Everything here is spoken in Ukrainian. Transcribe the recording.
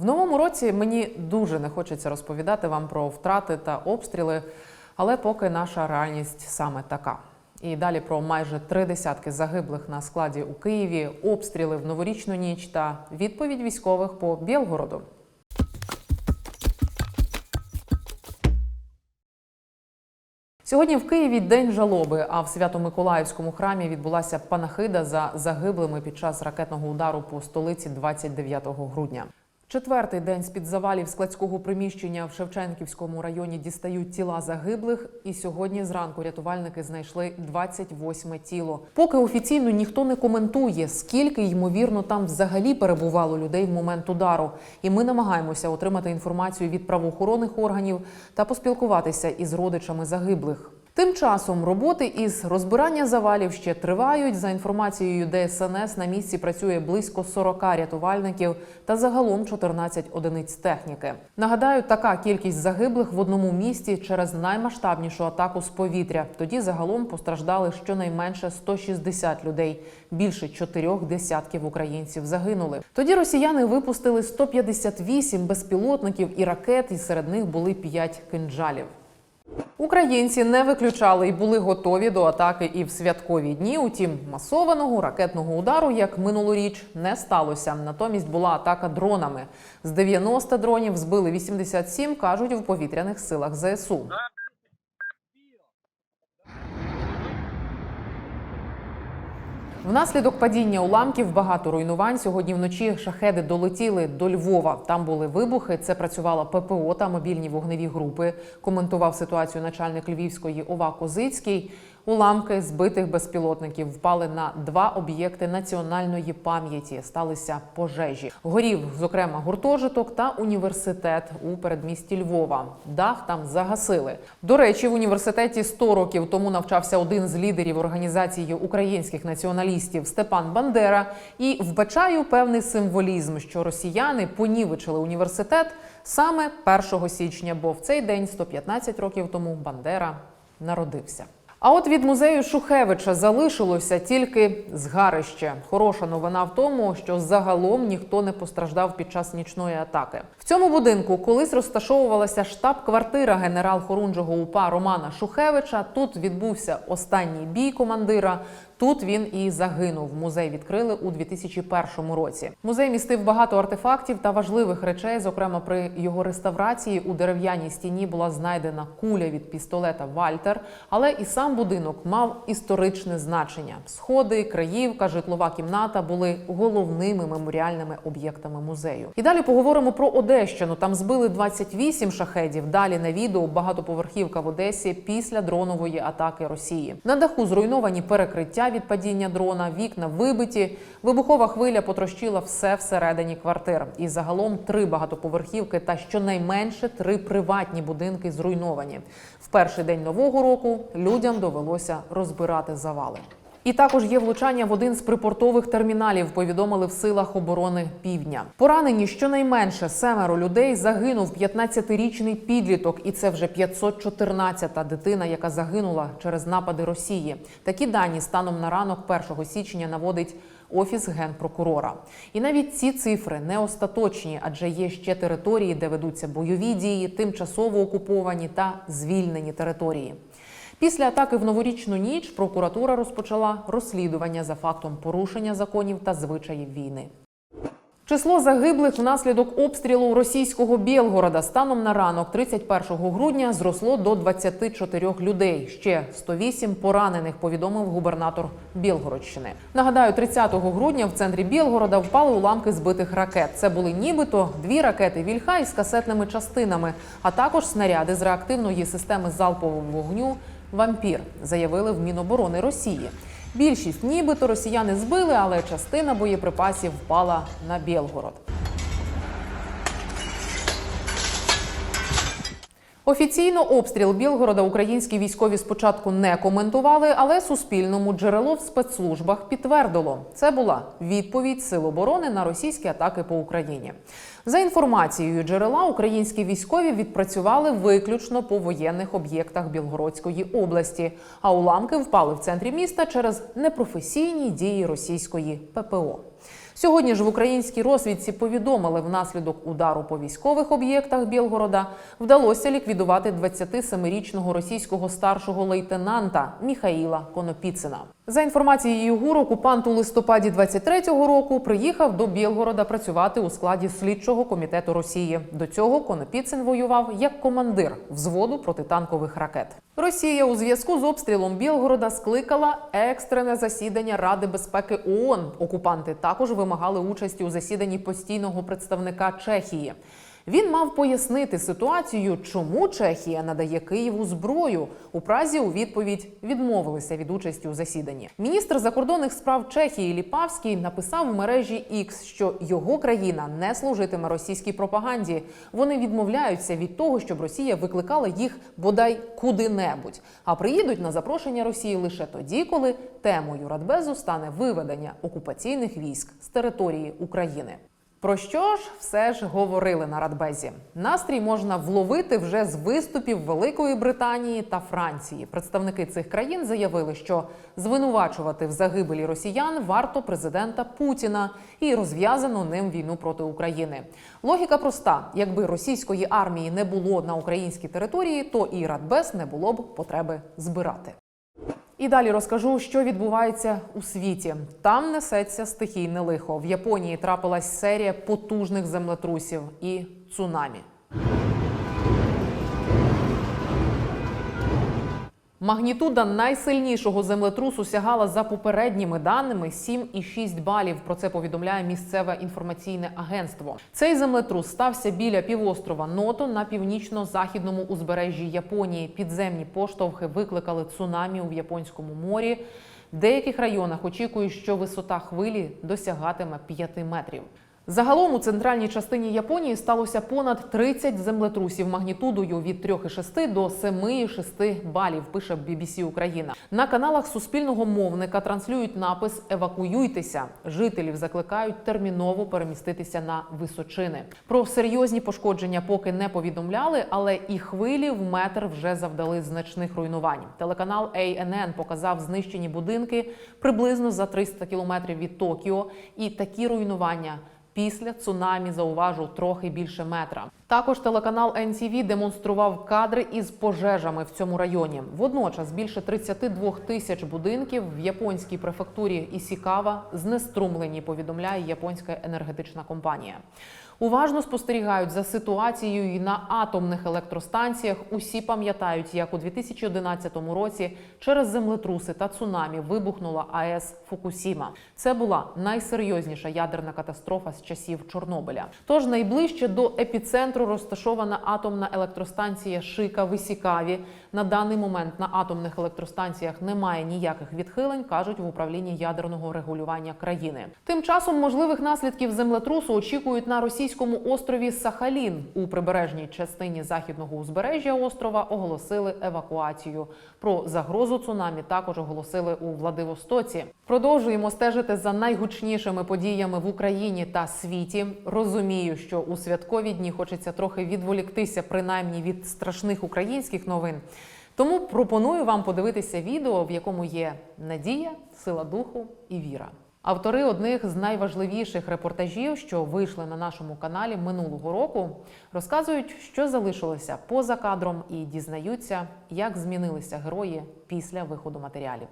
В новому році мені дуже не хочеться розповідати вам про втрати та обстріли, але поки наша реальність саме така. І далі про майже три десятки загиблих на складі у Києві, обстріли в новорічну ніч та відповідь військових по Білгороду. Сьогодні в Києві день жалоби. А в Свято-Миколаївському храмі відбулася панахида за загиблими під час ракетного удару по столиці 29 грудня. Четвертий день з-під завалів складського приміщення в Шевченківському районі дістають тіла загиблих. І сьогодні зранку рятувальники знайшли 28 тіло. Поки офіційно ніхто не коментує, скільки ймовірно там взагалі перебувало людей в момент удару. І ми намагаємося отримати інформацію від правоохоронних органів та поспілкуватися із родичами загиблих. Тим часом роботи із розбирання завалів ще тривають. За інформацією ДСНС на місці працює близько 40 рятувальників та загалом 14 одиниць техніки. Нагадаю, така кількість загиблих в одному місті через наймасштабнішу атаку з повітря. Тоді загалом постраждали щонайменше 160 людей. Більше чотирьох десятків українців загинули. Тоді росіяни випустили 158 безпілотників і ракет, і серед них були 5 кинджалів. Українці не виключали і були готові до атаки і в святкові дні. Утім, масованого ракетного удару, як минулоріч, не сталося. Натомість була атака дронами. З 90 дронів збили 87, кажуть в повітряних силах ЗСУ. Внаслідок падіння уламків багато руйнувань. Сьогодні вночі шахеди долетіли до Львова. Там були вибухи. Це працювала ППО та мобільні вогневі групи. Коментував ситуацію начальник Львівської ОВА Козицький. Уламки збитих безпілотників впали на два об'єкти національної пам'яті. Сталися пожежі. Горів, зокрема, гуртожиток та університет у передмісті Львова. Дах там загасили. До речі, в університеті 100 років тому навчався один з лідерів організації українських націоналістів Степан Бандера. І вбачаю певний символізм, що росіяни понівечили університет саме 1 січня, бо в цей день, 115 років тому, Бандера народився. А от від музею Шухевича залишилося тільки згарище. Хороша новина в тому, що загалом ніхто не постраждав під час нічної атаки. В цьому будинку колись розташовувалася штаб-квартира генерал-хорунжого УПА Романа Шухевича. Тут відбувся останній бій командира. Тут він і загинув. Музей відкрили у 2001 році. Музей містив багато артефактів та важливих речей. Зокрема, при його реставрації у дерев'яній стіні була знайдена куля від пістолета Вальтер, але і сам будинок мав історичне значення. Сходи, краївка, житлова кімната були головними меморіальними об'єктами музею. І далі поговоримо про Одещину. Там збили 28 шахедів. Далі на відео багатоповерхівка в Одесі після дронової атаки Росії. На даху зруйновані перекриття від падіння дрона, вікна вибиті. Вибухова хвиля потрощила все всередині квартир. І загалом три багатоповерхівки та щонайменше три приватні будинки зруйновані. В перший день нового року людям довелося розбирати завали. І також є влучання в один з припортових терміналів. Повідомили в силах оборони Півдня. Поранені щонайменше семеро людей загинув 15-річний підліток, і це вже 514-та дитина, яка загинула через напади Росії. Такі дані станом на ранок 1 січня наводить. Офіс генпрокурора, і навіть ці цифри не остаточні, адже є ще території, де ведуться бойові дії, тимчасово окуповані та звільнені території. Після атаки в новорічну ніч прокуратура розпочала розслідування за фактом порушення законів та звичаїв війни. Число загиблих внаслідок обстрілу російського Білгорода станом на ранок 31 грудня зросло до 24 людей. Ще 108 поранених, повідомив губернатор Білгородщини. Нагадаю, 30 грудня в центрі Білгорода впали уламки збитих ракет. Це були нібито дві ракети Вільха із касетними частинами, а також снаряди з реактивної системи залпового вогню Вампір заявили в Міноборони Росії. Більшість нібито росіяни збили, але частина боєприпасів впала на Білгород. Офіційно обстріл Білгорода українські військові спочатку не коментували, але суспільному джерело в спецслужбах підтвердило. Це була відповідь Сил оборони на російські атаки по Україні. За інформацією джерела, українські військові відпрацювали виключно по воєнних об'єктах Білгородської області, а уламки впали в центрі міста через непрофесійні дії російської ППО. Сьогодні ж в українській розвідці повідомили, внаслідок удару по військових об'єктах Білгорода вдалося ліквідувати 27-річного російського старшого лейтенанта Міхаїла Конопіцина. За інформацією ГУР, окупант у листопаді 23-го року приїхав до Білгорода працювати у складі слідчого комітету Росії. До цього Конопіцин воював як командир взводу протитанкових ракет. Росія у зв'язку з обстрілом Білгорода скликала екстрене засідання Ради безпеки ООН. Окупанти також вимагали участі у засіданні постійного представника Чехії. Він мав пояснити ситуацію, чому Чехія надає Києву зброю. У Празі у відповідь відмовилися від участі у засіданні. Міністр закордонних справ Чехії Ліпавський написав в мережі X, що його країна не служитиме російській пропаганді. Вони відмовляються від того, щоб Росія викликала їх бодай куди-небудь, а приїдуть на запрошення Росії лише тоді, коли темою Радбезу стане виведення окупаційних військ з території України. Про що ж все ж говорили на Радбезі? Настрій можна вловити вже з виступів Великої Британії та Франції. Представники цих країн заявили, що звинувачувати в загибелі росіян варто президента Путіна і розв'язану ним війну проти України. Логіка проста: якби російської армії не було на українській території, то і Радбез не було б потреби збирати. І далі розкажу, що відбувається у світі. Там несеться стихійне лихо. В Японії трапилась серія потужних землетрусів і цунамі. Магнітуда найсильнішого землетрусу сягала за попередніми даними 7,6 балів. Про це повідомляє місцеве інформаційне агентство. Цей землетрус стався біля півострова Ното на північно-західному узбережжі Японії. Підземні поштовхи викликали цунамі у японському морі. В деяких районах очікують, що висота хвилі досягатиме 5 метрів. Загалом у центральній частині Японії сталося понад 30 землетрусів магнітудою від 3,6 до 7,6 балів. Пише BBC Україна. На каналах суспільного мовника транслюють напис Евакуюйтеся. Жителів закликають терміново переміститися на височини. Про серйозні пошкодження поки не повідомляли, але і хвилі в метр вже завдали значних руйнувань. Телеканал ANN показав знищені будинки приблизно за 300 кілометрів від Токіо, і такі руйнування. Після цунамі зауважу трохи більше метра. Також телеканал NTV демонстрував кадри із пожежами в цьому районі. Водночас більше 32 тисяч будинків в японській префектурі Ісікава знеструмлені. Повідомляє японська енергетична компанія. Уважно спостерігають за ситуацією і на атомних електростанціях. Усі пам'ятають, як у 2011 році через землетруси та цунамі вибухнула АЕС Фукусіма. Це була найсерйозніша ядерна катастрофа з часів Чорнобиля. Тож найближче до епіцентру розташована атомна електростанція Шика в Ісікаві. На даний момент на атомних електростанціях немає ніяких відхилень, кажуть в управлінні ядерного регулювання країни. Тим часом можливих наслідків землетрусу очікують на російському острові Сахалін. У прибережній частині західного узбережжя острова оголосили евакуацію. Про загрозу цунамі також оголосили у Владивостоці. Продовжуємо стежити за найгучнішими подіями в Україні та світі. Розумію, що у святкові дні хочеться трохи відволіктися, принаймні від страшних українських новин. Тому пропоную вам подивитися відео, в якому є надія, сила духу і віра. Автори одних з найважливіших репортажів, що вийшли на нашому каналі минулого року, розказують, що залишилося поза кадром, і дізнаються, як змінилися герої після виходу матеріалів.